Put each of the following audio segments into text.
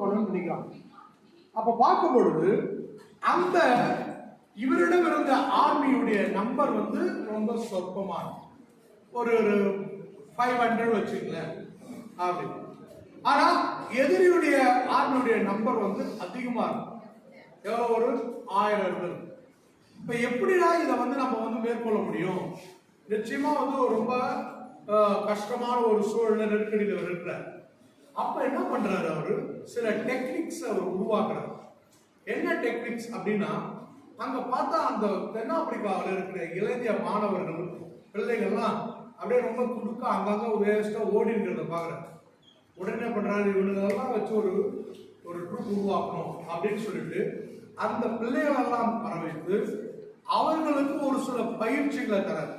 கொள்ளணும்னு நினைக்கிறான். அப்ப பார்க்கும் பொழுது அந்த இவரிடம் இருந்த ஆர்மியுடைய நம்பர் வந்து ரொம்ப சொற்பமானது ஒரு ஒரு ஃபைவ் ஹண்ட்ரட் வச்சுங்களேன் அப்படி. ஆனா எதிரியுடைய ஆர்மியுடைய நம்பர் வந்து அதிகமா இருக்கும். எவ்வளவு ஒரு ஆயிரம் இருந்தது. இப்ப எப்படிடா இதை வந்து நம்ம வந்து மேற்கொள்ள முடியும்? நிச்சயமா வந்து ரொம்ப கஷ்டமான ஒரு சூழ்நிலை நெருக்கடியில் இருக்கிற அப்ப என்ன பண்றாரு அவரு? சில டெக்னிக்ஸ் அவர் உருவாக்குறாரு. என்ன டெக்னிக்ஸ் அப்படின்னா அங்க பார்த்தா அந்த தென்னாப்பிரிக்காவில் இருக்கிற இளைஞ மாணவர்கள் பிள்ளைகள்லாம் அப்படியே ரொம்ப துடுக்க அங்கங்க வேஸ்டா ஓடி இருக்கிறத பாக்குறாரு உடனே பண்றாரு? இவனுங்கெல்லாம் வச்சு ஒரு ஒரு ட்ரூப் உருவாக்கணும் அப்படின்னு சொல்லிட்டு அந்த பிள்ளைகளெல்லாம் வர வைத்து அவர்களுக்கு ஒரு சில பயிற்சிகளை தராரு.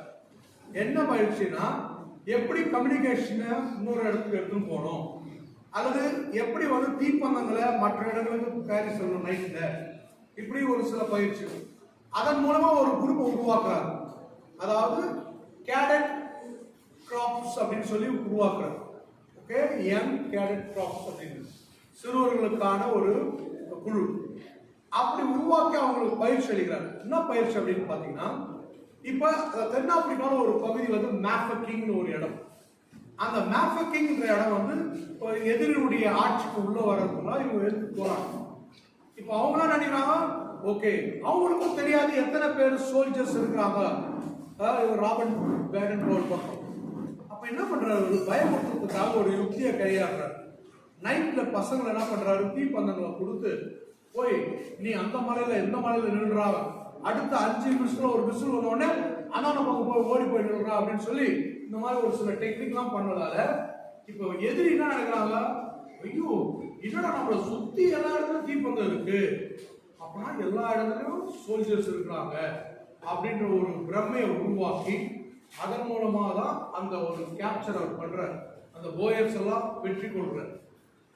என்ன பயிற்சினா எப்படி கம்யூனிகேஷனை இன்னொரு இடத்துக்கு எடுத்துன்னு போகணும். அல்லது எப்படி வந்து தீப்பந்தங்களை மற்ற இடங்களுக்கு பேரி சொல்லணும் நைட்ல இப்படி ஒரு சில பயிற்சிகள். அதன் மூலமா ஒரு குரூப் உருவாக்குறாரு அதாவது கேடட் கிராப்ஸ் அப்படின்னு சொல்லி உருவாக்குறாரு ஓகே யங் கேடட் கிராப்ஸ் அப்படின்னு. சிறுவர்களுக்கான ஒரு குழு. அப்படி உருவாக்கி அவங்களுக்கு பயிற்சி அளிக்கிறார் என்ன பயிற்சி அப்படின்னு பார்த்தீங்கன்னா இப்போ தென்னாப்பிரிக்காவில் ஒரு பகுதி வந்து மேஃபக்கிங்னு ஒரு இடம். அந்த மேஃபக்கிங்ன்ற இடம் வந்து எதிரினுடைய ஆட்சிக்கு உள்ள வர்றதுக்குள்ள இவங்க எடுத்து போறாங்க இப்போ அவங்களாம் நினைக்கிறாங்க? ஓகே அவங்களுக்கும் தெரியாது எத்தனை பேர் சோல்ஜர்ஸ் இருக்கிறாங்க. இவர் ராபர்ட் பேரன் ரோல் பக்கம். அப்போ என்ன பண்றாரு? ஒரு பயமுறுத்துறதுக்காக ஒரு யுக்தியை கையாடுறாரு நைட்டில் பசங்களை என்ன பண்றாரு? தீப்பந்தங்களை கொடுத்து போய் நீ அந்த மலையில எந்த மலையில நின்றுறா அடுத்த அஞ்சு நிமிஷத்துல ஒரு விசில் வந்த உடனே அண்ணா போய் ஓடி போய் நின்றா அப்படின்னு சொல்லி இந்த மாதிரி ஒரு சில டெக்னிக்லாம் பண்ணதால இப்போ எதிரி என்ன நினைக்கிறாங்க? ஐயோ என்னடா நம்மள சுத்தி எல்லா இடத்துலயும் தீப்பந்தம் இருக்கு. அப்பனா எல்லா இடத்துலயும் சோல்ஜர்ஸ் இருக்கிறாங்க அப்படின்ற ஒரு பிரம்மையை உருவாக்கி அதன் மூலமா தான் அந்த ஒரு கேப்சர் அவர் பண்றார் அந்த போயர்ஸ் எல்லாம் வெற்றி கொள்றார்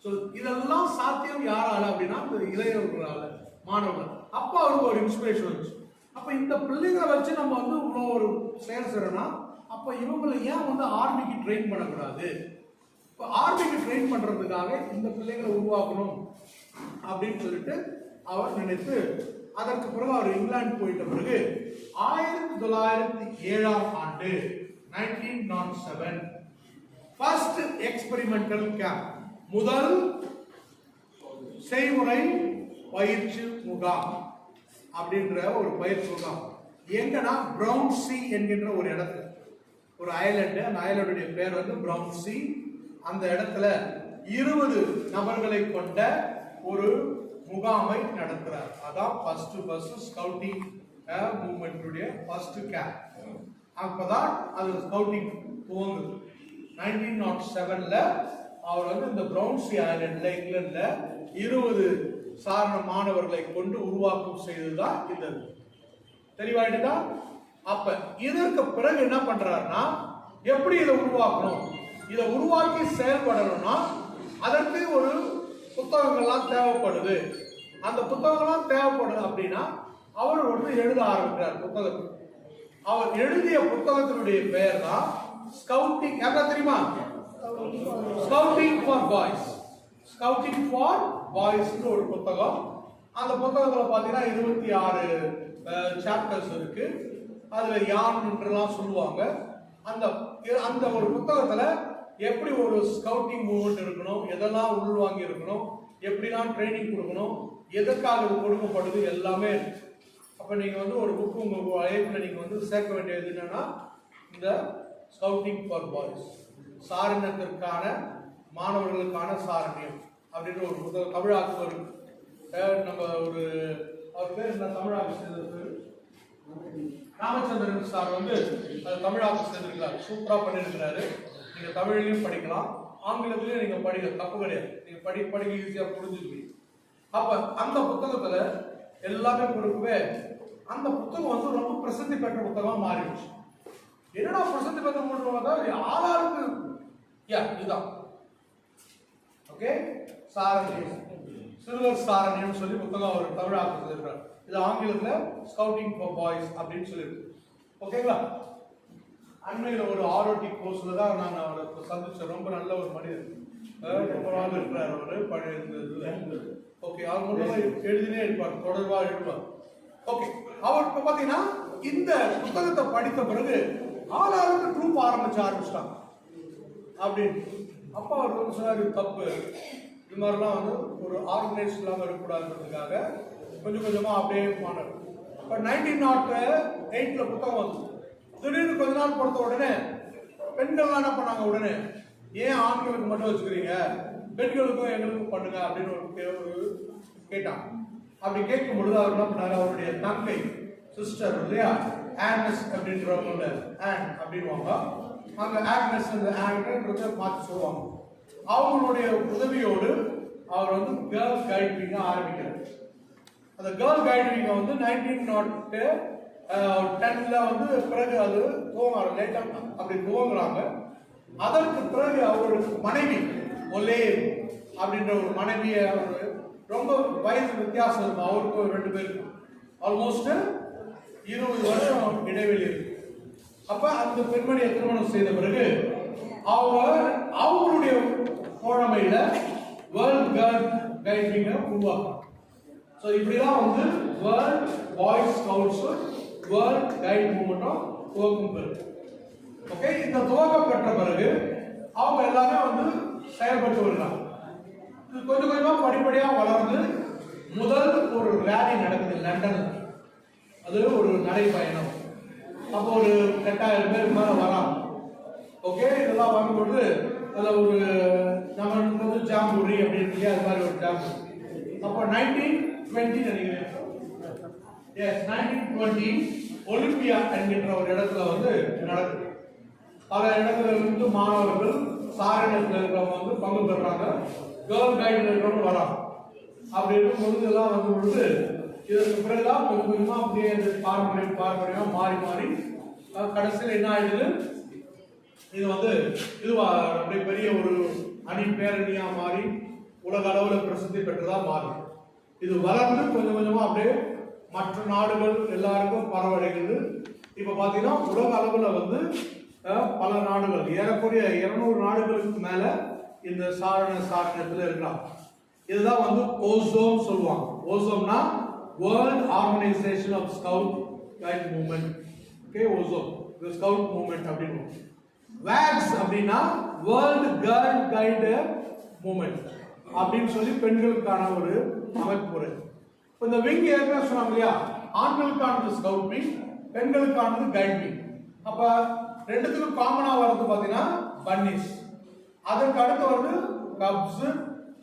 ஸோ இதெல்லாம் சாத்தியம் யாரால அப்படின்னா இந்த இளைஞர்களால மாணவர்கள். அப்போ அவருக்கு ஒரு இன்ஸ்பிரேஷன் வந்துச்சு. அப்போ இந்த பிள்ளைங்களை வச்சு நம்ம வந்து இவ்வளோ ஒரு செயல் செய்யறோம்னா அப்ப இவங்களை ஏன் வந்து ஆர்மிக்கு ட்ரெயின் பண்ணக்கூடாது? இப்போ ஆர்மிக்கு ட்ரெயின் பண்றதுக்காக இந்த பிள்ளைகளை உருவாக்கணும் அப்படின்னு சொல்லிட்டு அவர் நினைத்து அதற்கு பிறகு அவர் இங்கிலாந்து போயிட்ட பிறகு ஆயிரத்தி தொள்ளாயிரத்தி ஏழாம் ஆண்டு nineteen nought seven first experimental camp முதல் செய்முறை பயிற்சி முகாம் அப்படின்ற ஒரு பயிற்சி முகாம். எங்கன்னா பிரவுன் சி என்கின்ற ஒரு இடத்துல. ஒரு ஐலண்டு அந்த ஐலண்டுடைய பேர் வந்து பிரவுன் சி அந்த இடத்துல இருபது நபர்களை கொண்ட ஒரு முகாமை நடத்துறார். அதான் ஃபர்ஸ்ட் ஃபர்ஸ்ட் ஸ்கவுட்டிங் மூமெண்ட்டுடைய ஃபர்ஸ்ட் கேம்ப் அப்பதான் அது ஸ்கவுட்டிங் துவங்குது. நைன்டீன் நாட் செவன்ல அவர் வந்து இந்த பிரவுன்சி ஐலண்ட்ல இங்கிலாந்துல இருபது சாரண மாணவர்களை கொண்டு உருவாக்கம் செய்ததுதான் இந்த இது. அப்ப இதற்கு பிறகு என்ன பண்றாருன்னா எப்படி இதை உருவாக்கணும்? இதை உருவாக்கி செயல்படணும்னா அதற்கு ஒரு புத்தகங்கள்லாம் தேவைப்படுது. அந்த புத்தகங்கள்லாம் தேவைப்படுது அப்படின்னா அவர் வந்து எழுத ஆரம்பிக்கிறார் புத்தகத்தை. அவர் எழுதிய புத்தகத்தினுடைய பெயர் தான் ஸ்கவுட்டிங் யாரா தெரியுமா? Scouting for boys scouting for பாய்ஸ்னு ஒரு புத்தகம். அந்த புத்தகத்தில் பார்த்தீங்கன்னா இருபத்தி ஆறு சாப்டர்ஸ் இருக்குது அதுல யான்ன்றலாம் சொல்லுவாங்க அந்த அந்த ஒரு புத்தகத்துல எப்படி ஒரு ஸ்கவுட்டிங் மூவ்மெண்ட் இருக்கணும் எதெல்லாம் உள்வாங்கி இருக்கணும் எப்படிலாம் ட்ரைனிங் கொடுக்கணும் எதற்காக இது கொடுக்கப்படுது எல்லாமே இருக்கு. அப்ப நீங்க வந்து ஒரு புக் உங்க அழைப்புல நீங்க வந்து சேர்க்க வேண்டியது என்னன்னா இந்த ஸ்கவுட்டிங் ஃபார் பாய்ஸ் சாரணத்திற்கான மாணவர்களுக்கான சாரணியம் அப்படின்ற ஒரு புத்தகம் தமிழாக்கு இருக்கு நம்ம ஒரு அவர் பேர் என்ன தமிழாக்கு ராமச்சந்திரன் சார் வந்து அது ஆஃபீஸ் செய்திருக்கிறார் சூப்பராக பண்ணியிருக்கிறாரு. நீங்கள் தமிழ்லையும் படிக்கலாம். ஆங்கிலத்திலையும் நீங்கள் படிக்க தப்பு கிடையாது. நீங்கள் படி படிக்க ஈஸியாக புரிஞ்சுக்குவீங்க. அப்போ அந்த புத்தகத்தில் எல்லாமே கொடுக்கவே அந்த புத்தகம் வந்து ரொம்ப பிரசித்தி பெற்ற புத்தகமாக மாறிடுச்சு. என்னடா பிரசித்தி பெற்ற புத்தகம் ஆளாளுக்கு யா இதுதான். ஓகே சாரணியம். சிறுவர் சாரணியம் சொல்லி புத்தகம் அவர் தமிழாக்கம் செய்திருக்கிறார் இது ஆங்கிலத்துல ஸ்கவுட்டிங் ஃபார் பாய்ஸ் அப்படின்னு சொல்லியிருக்கு ஓகேங்களா அண்மையில் ஒரு ஆர்ஓடி கோர்ஸ்ல தான் நான் அவரை சந்திச்சேன். ரொம்ப நல்ல ஒரு மனிதர். ரொம்ப நாள் இருக்கிறார் அவரு. பழைய இந்த இதுல. ஓகே அவர் மூலமா எழுதினே இருப்பார். தொடர்பா எழுதுவார். ஓகே அவர் இப்ப பாத்தீங்கன்னா இந்த புத்தகத்தை படித்த பிறகு ஆளாளுக்கு ட்ரூப் ஆரம்பிச்ச ஆரம்பிச்சிட்டாங்க. அப்படின்னு. அப்ப அவர் வந்து சொன்னார் "இது தப்பு. இது மாதிரிலாம் வந்து ஒரு ஆர்கனைஸ் இல்லாமல் இருக்கக்கூடாதுன்றதுக்காக கொஞ்சம் கொஞ்சமாக அப்படியே போனார். இப்போ நைன்டீன் நாட் எயிட்டில் புத்தகம் வந்து திடீர்னு கொஞ்ச நாள் கொடுத்த உடனே பெண்கள்லாம் என்ன பண்ணாங்க உடனே? ஏன் ஆண்களுக்கு மட்டும் வச்சுக்கிறீங்க? பெண்களுக்கும் எங்களுக்கும் பண்ணுங்க அப்படின்னு ஒரு கே- கேட்டான் அப்படி கேட்கும் பொழுது அவர் என்ன பண்ணாரு? அவருடைய தங்கை சிஸ்டர் இல்லையா? ஆக்னஸ் அப்படின்றவங்க ஆன் அப்படின்வாங்க அங்கே ஆக்னஸ் அந்த ஆக்ன்றத மாற்றி சொல்லுவாங்க. அவங்களுடைய உதவியோடு அவர் வந்து கேர்ள் கைட் ஆரம்பிக்கிறார். அந்த கேர்ள் கைடிங்க வந்து நைன்டீன் நாட் டென்ல வந்து பிறகு அது துவங்க லேட்டாக அப்படி துவங்குறாங்க. அதற்கு பிறகு அவருக்கு மனைவி ஒலே அப்படின்ற ஒரு மனைவியை அவர் ரொம்ப வயது வித்தியாசம் இருக்கும் அவருக்கும் ஒரு ரெண்டு பேருக்கும் ஆல்மோஸ்ட் இருபது வருஷம் இடைவெளி இருக்கு. அப்ப அந்த பெண்மணியை திருமணம் செய்த பிறகு அவங்க அவங்களுடைய தோழமையில வேர்ல்ட் கேர்ள் கைடிங்க உருவாக்குறாங்க. ஸோ இப்படிதான் வந்து world boys scouts world guide மூமெண்ட்டும் துவக்கம் பெறுது ஓகே இந்த துவக்கம் பெற்ற பிறகு அவங்க எல்லாமே வந்து செயல்பட்டு வருகிறாங்க. இது கொஞ்சம் கொஞ்சமாக படிப்படியாக வளர்ந்து முதல் ஒரு ரேலி நடக்குது லண்டன். அது ஒரு நடைப்பயணம். அப்போ ஒரு எட்டாயிரம் பேர் மேலே வரலாம் ஓகே இதெல்லாம் வரும்பொழுது அதில் ஒரு நம்ம வந்து ஜாம்பூரி அப்படின்னு சொல்லி அது மாதிரி ஒரு ஜாம்பூரி. அப்போ நைன்டீன் டுவெண்ட்டி நினைக்கிறேன். எஸ் நைன்டீன் டுவெண்ட்டி ஒலிம்பியா என்கின்ற ஒரு இடத்துல வந்து நடக்குது. பல இடத்துல இருந்து மாணவர்கள் சாரணத்தில் இருக்கிறவங்க வந்து பங்கு பெறாங்க. கேர்ள் கைடில் இருக்கிறவங்க வராங்க. அப்படி இருக்கும்பொழுது எல்லாம் வந்து பொழுது இதற்கு பிறகுதான் கொஞ்சம் கொஞ்சமாக அப்படியே இந்த பாரம்பரியம் பாரம்பரியமாக மாறி மாறி கடைசியில் என்ன ஆயிடுது? இது வந்து இதுவா அப்படியே பெரிய ஒரு அணி பேரணியாக மாறி உலக அளவில் பிரசித்தி பெற்றதாக மாறி இது வளர்ந்து கொஞ்சம் கொஞ்சமா அப்படியே மற்ற நாடுகள் எல்லாருக்கும் பரவடைகிறது இப்ப பாத்தீங்கன்னா உலக அளவுல வந்து பல நாடுகள் ஏறக்குறைய இருநூறு நாடுகளுக்கு மேல இந்த சாரண சாரணத்துல இருக்கலாம். இதுதான் வந்து ஓசோம் சொல்லுவாங்க. ஓசோம்னா world organization of scout guide movement okay ஓசோம் scout movement அப்படின்னு வேக்ஸ் அப்படின்னா வேர்ல்டு கேர்ள் கைடு மூமெண்ட் அப்படின்னு சொல்லி பெண்களுக்கான ஒரு அமைப்பு இருக்கு இப்போ இந்த விங் ஏற்கனவே சொன்னாங்க இல்லையா? ஆண்களுக்கானது ஸ்கவுட் விங் பெண்களுக்கானது கைட் விங் அப்ப ரெண்டுத்துக்கும் காமனா வர்றது பாத்தீங்கன்னா பன்னிஸ் அதற்கு அடுத்து வருது கப்ஸ்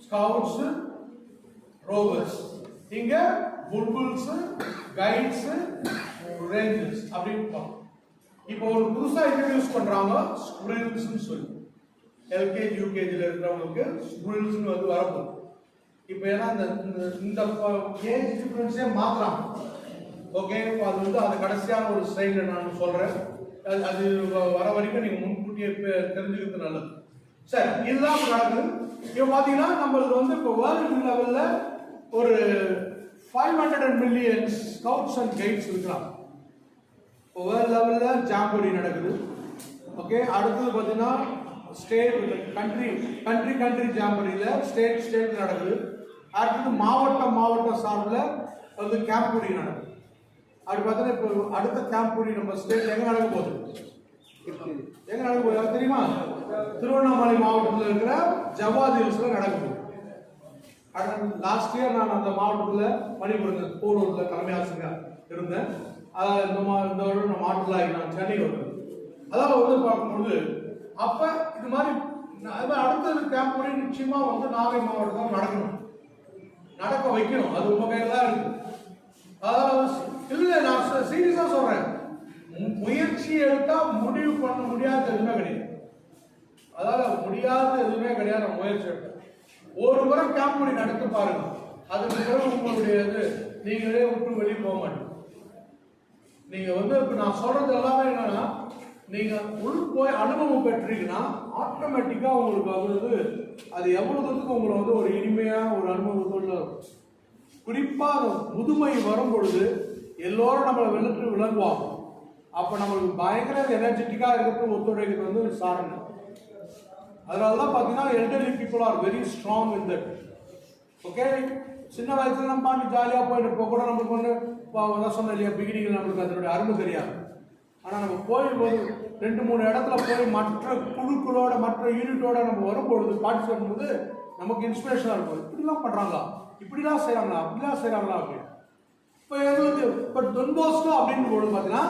ஸ்கவுட்ஸ் ரோவர்ஸ் இங்க புல்புல்ஸ் கைட்ஸ் ரேஞ்சர்ஸ் அப்படின்னு இப்போ ஒரு புதுசா இன்ட்ரடியூஸ் பண்றாங்க ஸ்குரில்ஸ்னு சொல்லி. எல்கேஜி யூகேஜியில் இருக்கிறவங்களுக்கு ஸ்குரில்ஸ்னு வந்து வரப்போகுது. இப்போ ஏன்னா இந்த இந்த- இந்த ஏஜ் டிஃப்ரென்ஸே மாத்தலாம். ஓகே இப்போ அது வந்து அது கடைசியான ஒரு ஸ்ட்ரைனில் நான் சொல்கிறேன் அது- அது வர வரைக்கும் நீங்கள் முன்கூட்டியே தெரிஞ்சுக்கிறது நல்லது. சரி இதுதான் இப்ப நடக்குது. இப்போ பார்த்தீங்கன்னா நம்மளுக்கு வந்து இப்போ வேர்ல்டு லெவலில் ஒரு five hundred and million scouts and guides இருக்கலாம். இப்போ வேர்ல்டு லெவலில் ஜாம்பூரி நடக்குது. ஓகே அடுத்தது பார்த்தீங்கன்னா ஸ்டேட் கண்ட்ரி கண்ட்ரி கண்ட்ரி ஜாம்பரியில் ஸ்டேட் ஸ்டேட் நடக்குது. அடுத்தது மாவட்டம் மாவட்ட சார்பில் வந்து கேம்ப் கேம்பூரி நடக்குது. அப்படி பார்த்தோன்னா இப்போ அடுத்த கேம்ப் கேம்பூரி நம்ம ஸ்டேட் எங்கே நடக்க போகுது? எங்கே நடக்க போகுது? தெரியுமா? திருவண்ணாமலை மாவட்டத்தில் இருக்கிற ஜவாத் நடக்குது நடக்க லாஸ்ட் இயர் நான் அந்த மாவட்டத்தில் பணிபுரிந்தேன் போரூரில் தலைமை ஆசிரியர் இருந்தேன். அதாவது இந்த மா இந்த வருடம் நான் மாவட்டத்தில் நான் சென்னை வருவேன். அதாவது வந்து பார்க்கும்பொழுது அப்ப இது மாதிரி ந- அது அடுத்தது கேம்ப் முறை நிச்சயமா வந்து நாகை மாவட்டத்தில் நடக்கணும். நடக்க வைக்கணும். அது உங்க கையில தான் இருக்கு. அதாவது இல்ல நான் சீரியஸா சொல்றேன். முயற்சி எடுத்தா முடிவு பண்ண முடியாத எதுவுமே கிடையாது. அதாவது முடியாத எதுவுமே கிடையாது நான் முயற்சி எடுத்தேன். ஒரு முறை கேம்ப் பண்ணி நடக்க பாருங்க. அதுக்கு பிறகு உங்களுடைய இது நீங்களே விட்டு வெளியே போக மாட்டீங்க. நீங்க வந்து இப்ப நான் சொல்றது எல்லாமே என்னன்னா நீங்கள் உள் போய் அனுபவம் பெற்றீங்கன்னா ஆட்டோமேட்டிக்காக உங்களுக்கு அது அது எவ்வளோ தூரத்துக்கு உங்களை வந்து ஒரு இனிமையாக ஒரு அனுபவத்தோட குறிப்பாக முதுமை வரும் பொழுது எல்லோரும் நம்மளை வெள்ளட்டு விளங்குவாங்க அப்போ நம்மளுக்கு பயங்கர எனர்ஜெட்டிக்காக இருக்கிறது ஒத்துழைக்கிறது வந்து சாரணம் அதனால தான் பார்த்தீங்கன்னா elderly people are very strong in that okay சின்ன வயசுல நம்ம பாட்டு ஜாலியாக போயிட்டு இப்போ கூட நம்மளுக்கு ஒன்று நான் சொன்னேன் இல்லையா பிகினிங்கில் நம்மளுக்கு அதனுடைய அருமை தெரியாது. ஆனால் நம்ம போகும்போது ரெண்டு மூணு இடத்துல போய் மற்ற குழுக்களோட மற்ற யூனிட்டோட நம்ம வரும்பொழுது பார்ட்டிசிபேட் பண்ணும்போது நமக்கு இன்ஸ்பிரேஷனாக இருக்கும். இப்படிலாம் பண்ணுறாங்களா இப்படிலாம் செய்கிறாங்களா அப்படிலாம் செய்கிறாங்களா அப்படின்னு இப்போ எங்களுக்கு இப்போ டொன்போஸ்கோ அப்படின்னு போது பார்த்தீங்கன்னா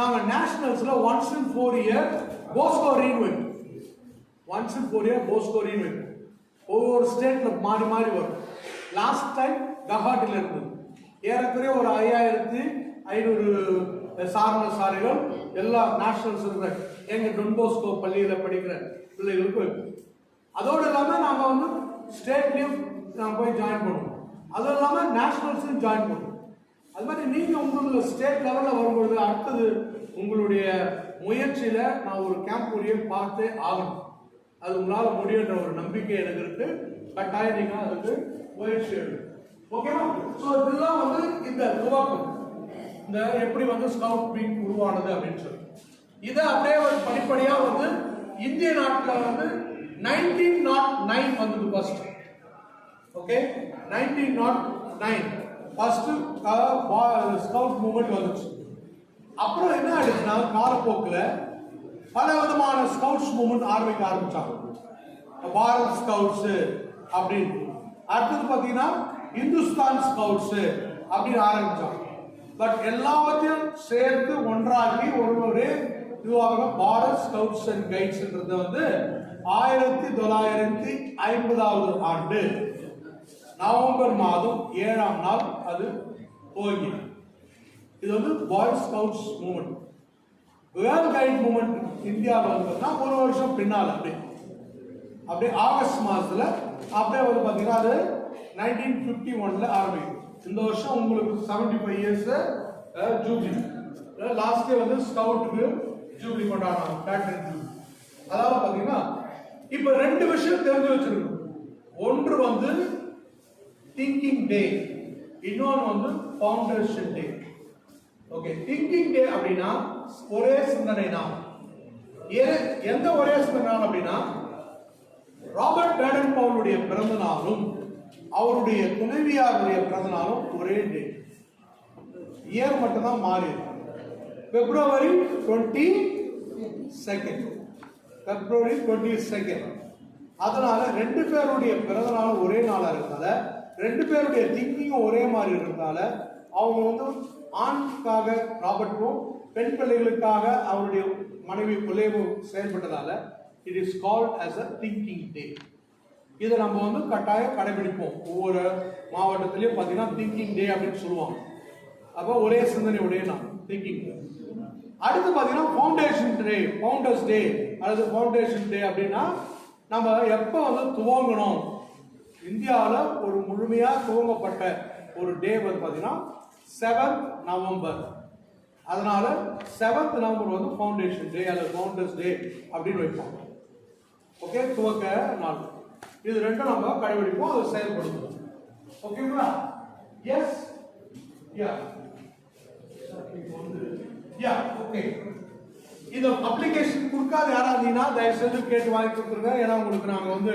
நாங்கள் நேஷனல்ஸில் once in four year Bosco reinvent once in four year Bosco reinvent ஒவ்வொரு ஸ்டேட்டில் மாறி மாறி வரும். லாஸ்ட் டைம் கஹாட்டில் இருந்தது. ஏறக்குறைய ஒரு ஐயாயிரத்தி ஐநூறு சாரண சாரிகள் எல்லா நேஷனல்ஸ் இருக்கிற எங்கள் டொன்போஸ்கோ பள்ளியில் படிக்கிற பிள்ளைகளுக்கும் அதோடு இல்லாமல் நாங்கள் வந்து ஸ்டேட்லேயும் நாங்கள் போய் ஜாயின் பண்ணுவோம். அதுவும் இல்லாமல் நேஷனல்ஸையும் ஜாயின் பண்ணுவோம். அது மாதிரி நீங்கள் உங்களுக்கு ஸ்டேட் லெவலில் வரும்பொழுது அடுத்தது உங்களுடைய முயற்சியில் நான் ஒரு கேம்ப் ஊழியை பார்த்தே ஆகணும். அது உங்களால் முடியுன்ற ஒரு நம்பிக்கை எனக்கு இருக்கு. கட்டாயம் நீங்கள் அதுக்கு முயற்சி எடுக்கணும் ஓகேவா ஸோ இதெல்லாம் வந்து இந்த துவக்கம். இந்த எப்படி வந்து ஸ்கவுட் விங் உருவானது அப்படின்னு சொல்லி. இதை அப்படியே ஒரு படிப்படியாக வந்து இந்திய நாட்டில் வந்து நைன்டீன் நாட் நைன் வந்தது first okay nineteen nought nine first scout movement வந்துச்சு. அப்புறம் என்ன ஆயிடுச்சுன்னா காலப்போக்கில் பல விதமான ஸ்கவுட்ஸ் மூமெண்ட் ஆரம்பிக்க ஆரம்பிச்சாங்க. பாரத் ஸ்கவுட்ஸ் அப்படின்னு. அடுத்தது பார்த்தீங்கன்னா இந்துஸ்தான் ஸ்கவுட்ஸ் அப்படின்னு ஆரம்பிச்சாங்க. பட் எல்லாவற்றையும் சேர்த்து ஒன்றாகி ஒரு ஒரு இதுவாக பாரத் ஸ்கவுட்ஸ் அண்ட் கைட்ஸ்ன்றது வந்து ஆயிரத்தி தொள்ளாயிரத்தி ஐம்பதாவது ஆண்டு. நவம்பர் மாதம் ஏழாம் நாள் அது போகி இது வந்து boy scouts movement world guide movement இந்தியாவில் வந்து பார்த்தீங்கன்னா ஒரு வருஷம் பின்னால் அப்படியே. அப்படியே ஆகஸ்ட் மாதத்தில் அப்படியே வந்து பார்த்தீங்கன்னா அது நைன்டீன் ஃபிஃப்டி ஒன்ல ஆரம்பிக்கும். இந்த வருஷம் உங்களுக்கு seventy five years jubilee last year வந்து ஸ்கவுட்டுக்கு ஜூபிலி கொண்டாடுறாங்க பேட்டன் ஜூப்ளி அதாவது பார்த்தீங்கன்னா இப்போ ரெண்டு விஷயம் தெரிஞ்சு வச்சிருக்கணும். ஒன்று வந்து திங்கிங் டே இன்னொன்று வந்து foundation day okay thinking day அப்படின்னா ஒரே சிந்தனை தான் எந்த ஒரே சிந்தனை அப்படின்னா ராபர்ட் பேடன் பவுலுடைய பிறந்த நாளும் அவருடைய துணைவியாருடைய பிறந்த நாளும் ஒரே டே இயர் மட்டும்தான் மாறி February twenty second February twenty second அதனால ரெண்டு பேருடைய பிறந்த நாள் ஒரே நாளாக இருந்தால ரெண்டு பேருடைய திங்கிங்கும் ஒரே மாதிரி இருந்தால அவங்க வந்து ஆணுக்காக ராபர்ட்டும் பெண் பிள்ளைகளுக்காக அவருடைய மனைவி பிள்ளையும் செயல்பட்டதால it is called as a thinking day இதை நம்ம வந்து கட்டாயம் கடைபிடிப்போம். ஒவ்வொரு மாவட்டத்திலையும் பார்த்தீங்கன்னா திங்கிங் டே அப்படின்னு சொல்லுவாங்க. அப்போ ஒரே சிந்தனை உடைய நான் திங்கிங் அடுத்து பார்த்தீங்கன்னா ஃபவுண்டேஷன் டே ஃபவுண்டர்ஸ் டே அல்லது ஃபவுண்டேஷன் டே அப்படின்னா நம்ம எப்போ வந்து துவங்கணும்? இந்தியாவில் ஒரு முழுமையாக துவங்கப்பட்ட ஒரு டே வந்து பார்த்தீங்கன்னா செவன்த் நவம்பர். அதனால செவன்த் நவம்பர் வந்து ஃபவுண்டேஷன் டே அல்லது ஃபவுண்டர்ஸ் டே அப்படின்னு வைப்பாங்க. ஓகே துவக்க நாள். இது ரெண்டும் நம்ம கடைபிடிப்போம் அதை செயல்படுத்துவோம். ஓகேங்களா எஸ் யா யா ஓகே இந்த அப்ளிகேஷன் கொடுக்காத யாரா இருந்தீங்கன்னா தயவு செஞ்சு கேட்டு வாங்கி கொடுத்துருங்க. ஏன்னா உங்களுக்கு நாங்கள் வந்து